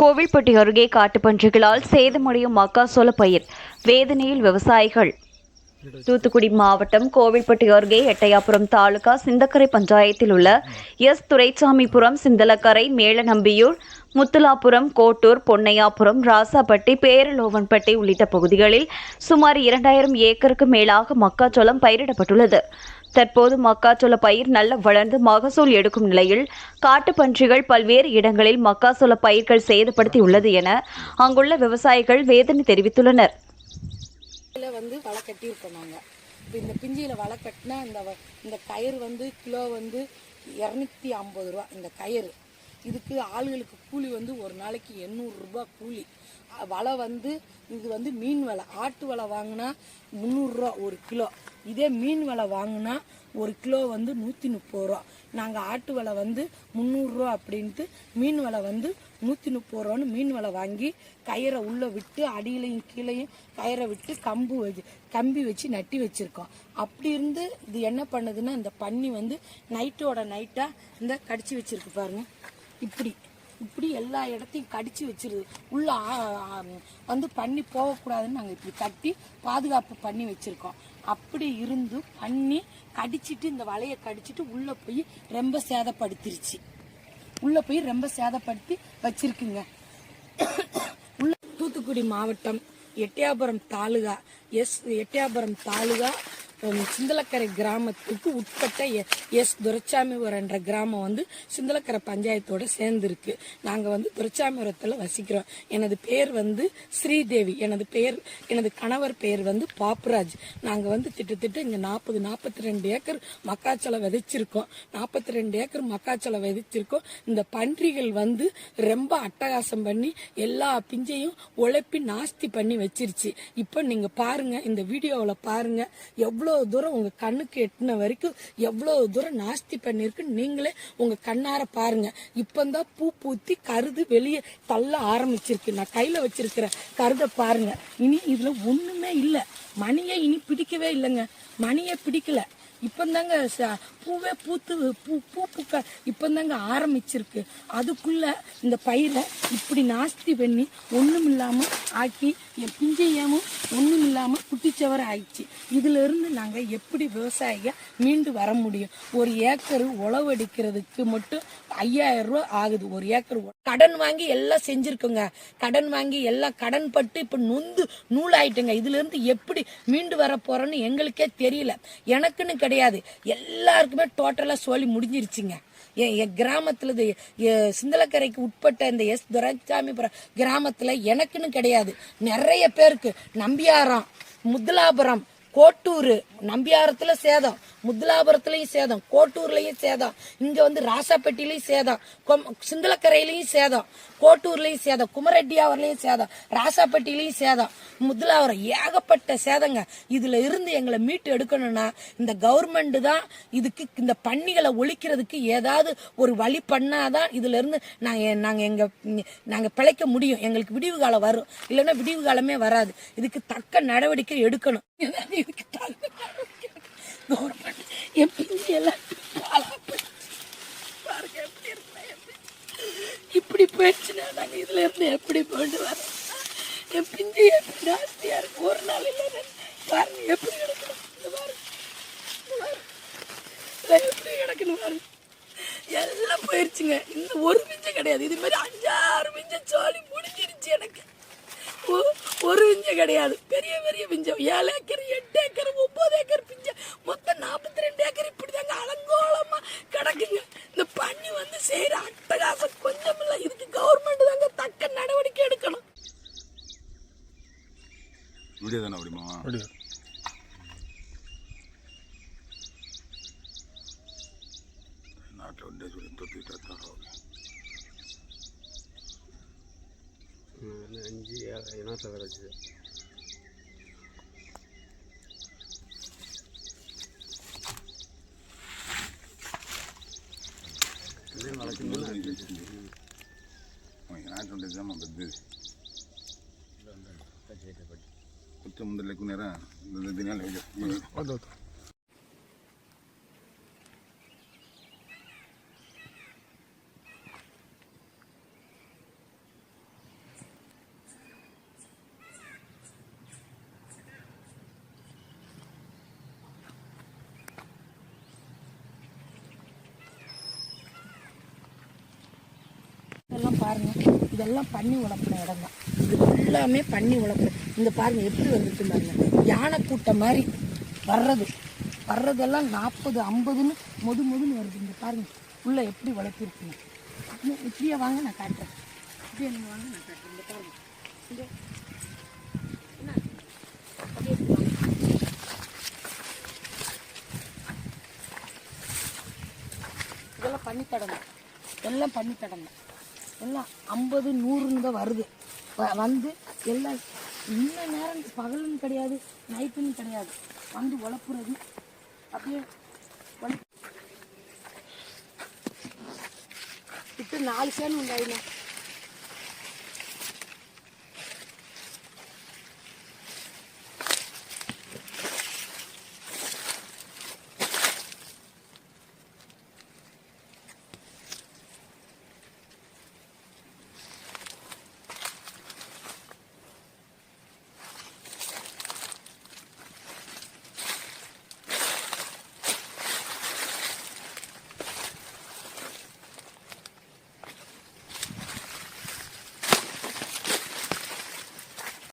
கோவில்பட்டி அருகே காட்டுப்பன்றிகளால் சேதமடையும் மக்காசோள பயிர் வேதனையில் விவசாயிகள். தூத்துக்குடி மாவட்டம் கோவில்பட்டி அருகே எட்டயாபுரம் தாலுகா சிந்தக்கரை பஞ்சாயத்தில் உள்ள எஸ். துரைசாமிபுரம் சிந்தலக்கரை மேலநம்பியூர் முத்துலாபுரம் கோட்டூர் பொன்னையாபுரம் ராசாப்பட்டி பேரலோவன்பட்டி உள்ளிட்ட பகுதிகளில் சுமார் இரண்டாயிரம் ஏக்கருக்கு மேலாக மக்காச்சோளம் பயிரிடப்பட்டுள்ளது. தற்போது மக்காச்சோள பயிர் நல்ல வளர்ந்து மகசூல் எடுக்கும் நிலையில் காட்டுப்பன்றிகள் பல்வேறு இடங்களில் மக்காச்சோள பயிர்கள் சேதப்படுத்தியுள்ளது என அங்குள்ள விவசாயிகள் வேதனை தெரிவித்துள்ளனர். வந்து வலை கட்டியிருக்கோம் நாங்கள் இப்போ இந்த பிஞ்சியில் வலை கட்டினா இந்த வ- இந்த கயிறு வந்து கிலோ வந்து இரநூத்தி ஐம்பது ரூபா இந்த கயிறு. இதுக்கு ஆளுகளுக்கு கூலி வந்து ஒரு நாளைக்கு எண்ணூறுரூபா கூலி. வலை வந்து இது வந்து மீன் வலை. ஆட்டு வலை வாங்கினா முந்நூறுரூவா ஒரு கிலோ. இதே மீன் வலை வாங்கினா ஒரு கிலோ வந்து நூற்றி முப்பது ரூபா. நாங்கள் ஆட்டு வலை வந்து முந்நூறுரூவா அப்படின்ட்டு மீன் வலை வந்து நூற்றி முப்பது ரூபான்னு மீன் வலை வாங்கி கயிறை உள்ளே விட்டு அடியிலையும் கீழேயும் கயிறை விட்டு கம்பு வச்சு கம்பி வச்சு நட்டி வச்சுருக்கோம். அப்படி இருந்து இது என்ன பண்ணுதுன்னா இந்த பன்னி வந்து நைட்டோட நைட்டாக இந்த கடிச்சு வச்சிருக்கு பாருங்க. இப்படி. இப்படி எல்லா இடத்தையும் கடிச்சு வச்சிருது. உள்ள வந்து பண்ணி போகக்கூடாதுன்னு நாங்கள் இப்படி கட்டி பாதுகாப்பு பண்ணி வச்சிருக்கோம். அப்படி இருந்து பண்ணி கடிச்சிட்டு இந்த வலையை கடிச்சிட்டு உள்ள போய் ரொம்ப சேதப்படுத்திருச்சு. உள்ள போய் ரொம்ப சேதப்படுத்தி வச்சிருக்குங்க. உள்ள தூத்துக்குடி மாவட்டம் எட்டயாபுரம் தாலுகா எஸ் எட்டயாபுரம் தாலுகா சிந்தலக்கரை கிராமத்துக்கு உட்பட்ட எஸ் துரைச்சாமிபுரம் என்ற கிராமம் வந்து சிந்தலக்கரை பஞ்சாயத்தோட சேர்ந்துருக்கு. நாங்கள் வந்து துரைச்சாமிபுரத்தில் வசிக்கிறோம். எனது பேர் வந்து ஸ்ரீதேவி. எனது பெயர் எனது கணவர் பெயர் வந்து பாப்புராஜ். நாங்கள் வந்து திட்டத்திட்ட இங்கே நாற்பது நாற்பத்தி ரெண்டு ஏக்கர் மக்காச்சோளம் விதைச்சிருக்கோம். நாற்பத்தி ரெண்டு ஏக்கர் மக்காச்சோளம் விதைச்சிருக்கோம். இந்த பன்றிகள் வந்து ரொம்ப அட்டகாசம் பண்ணி எல்லா பிஞ்சையும் உழைப்பி நாஸ்தி பண்ணி வச்சிருச்சு. இப்போ நீங்கள் பாருங்கள் இந்த வீடியோவில் பாருங்கள் எவ்வளோ எவ்வளோ தூரம் உங்க கண்ணுக்கு எட்டின வரைக்கும் எவ்வளோ தூரம் நாஸ்தி பண்ணிருக்கு நீங்களே உங்க கண்ணார பாருங்க. இப்பந்தான் பூ பூத்தி கருது வெளியே தள்ள ஆரம்பிச்சிருக்கு. நான் கையில வச்சிருக்கிற கருதை பாருங்க. இனி இதுல ஒண்ணுமே இல்லை. மணியை இனி பிடிக்கவே இல்லைங்க. மணியை பிடிக்கல. இப்பந்தாங்க ச- பூவே பூத்து பூ பூ பூக்க இப்பந்தாங்க ஆரம்பிச்சிருக்கு. அதுக்குள்ள இந்த பயிரை இப்படி நாஸ்தி பண்ணி ஒன்றும் இல்லாமல் ஆக்கி என் பிஞ்சையமும் ஒன்றும் இல்லாமல் குட்டிச்சவர ஆயிடுச்சு. இதுல இருந்து நாங்க எப்படி விவசாயிக மீண்டு வர முடியும்? ஒரு ஏக்கர் உழவடிக்கிறதுக்கு மட்டும் ஐயாயிரம் ரூபாய் ஆகுது. ஒரு ஏக்கர் கடன் வாங்கி எல்லாம் செஞ்சுருக்கோங்க. கடன் வாங்கி எல்லாம் கடன் பட்டு இப்ப நொந்து நூலாயிட்டுங்க. இதுல இருந்து எப்படி மீண்டு வர போறோன்னு எங்களுக்கே தெரியல. எனக்குன்னு கிடையாது. எல்லாருக்குமே டோட்டலாக சொல்லி முடிஞ்சிருச்சுங்க. என் என் கிராமத்தில் இது சிந்தலக்கரைக்கு உட்பட்ட இந்த எஸ் துரைசாமிபுரம் கிராமத்தில் எனக்குன்னு கிடையாது. நிறைய பேருக்கு நம்பியாரம் முத்துலாபுரம் கோட்டூர் நம்பியாரத்தில் சேதம். முத்துலாபுரத்துலயும் சேதம் கோட்டூர்லயும் சேதம் இங்க வந்து ராசாப்பட்டிலையும் சேதம் கொம்- சிங்களக்கரையிலையும் சேதம் கோட்டூர்லயும் சேதம் குமரெட்டியாவர்லேயும் சேதம் ராசாப்பட்டிலையும் சேதம் முத்துலாபுரம் ஏகப்பட்ட சேதங்க. இதுல இருந்து எங்களை மீட்டு எடுக்கணும்னா இந்த கவர்மெண்ட் தான் இதுக்கு இந்த பன்னிகளை ஒழிக்கிறதுக்கு ஏதாவது ஒரு வழி பண்ணாதான் இதுல இருந்து நாங்க நாங்க எங்க நாங்க பிழைக்க முடியும். எங்களுக்கு விடிவு காலம் வரும். இல்லைன்னா விடிவு காலமே வராது. இதுக்கு தக்க நடவடிக்கை எடுக்கணும். கவர்மெண்ட் என் எல்லாம் பாருங்க எப்படி இருக்குன்னா இப்படி போயிடுச்சுன்னா நாங்கள் இதுல இருந்து எப்படி போயிட்டு வரோம் என் பிஞ்சு எப்படி ஜாஸ்தியா இருக்கு? ஒரு நாள் இல்லை பாருங்க எப்படி கிடக்கணும்? பாருங்க இந்த எப்படி கிடக்கணும் பாருங்க எல்லாம் போயிருச்சுங்க. இந்த ஒரு பிஞ்சை கிடையாது. இது மாதிரி அஞ்சாறு பிஞ்சை சோழி முடிஞ்சிருச்சு எனக்கு. ஒரு பிஞ்சை கிடையாது. பெரிய பெரிய பிஞ்சை. ஏழு ஏக்கர் எட்டு ஏக்கர் ஒன்பது ஏக்கர் பிஞ்சை. மொத்தம் நாற்பது ரெண்டு ஏக்கர் இப்படி தாங்க அலங்கோலமா கிடக்குங்க இந்த பண்ணி வந்து செய்யற அட்டகாசம் கொஞ்சம் இல்லை இதுக்கு கவர்மெண்ட் தாங்க தக்க நடவடிக்கை எடுக்கணும் வீடியோ தானே அப்படிமா நாட்டில் வந்து சொல்லி தொத்திட்டு தான் வந்து அஞ்சு ஏ- இனத்தை விளைச்சி నాటి ఉంటుంది అమ్మ పెద్దది కొంచెం ముందు లెక్కున్నారా దినాలు பாருங்க. இதெல்லாம் பண்ணி உழப்பின இடம் தான். இது எல்லாமே பண்ணி உழப்பின இந்த பாருங்க எப்படி வந்துருக்கு பாருங்க. யானை கூட்டம் மாதிரி வர்றது. வர்றதெல்லாம் நாற்பது ஐம்பதுன்னு மொது மொதுன்னு வருது. இந்த பாருங்க உள்ள எப்படி வளர்த்திருக்குங்க. இப்படியே வாங்க நான் காட்டுறேன். இப்படியே நீங்கள் வாங்க நான் காட்டுறேன். இந்த பாருங்க. இங்கே. என்ன? அப்படியே இதெல்லாம் பண்ணி தடணும் எல்லாம் பண்ணி தடணும் எல்லாம் ஐம்பது நூறுன்னு தான் வருது வந்து எல்லாம் இன்ன நேரம் பகலுன்னு கிடையாது நைட்டுன்னு கிடையாது. வந்து உழப்புறது. அப்படியே உழப்பு விட்டு நாலு சேனு உண்டாயிடும்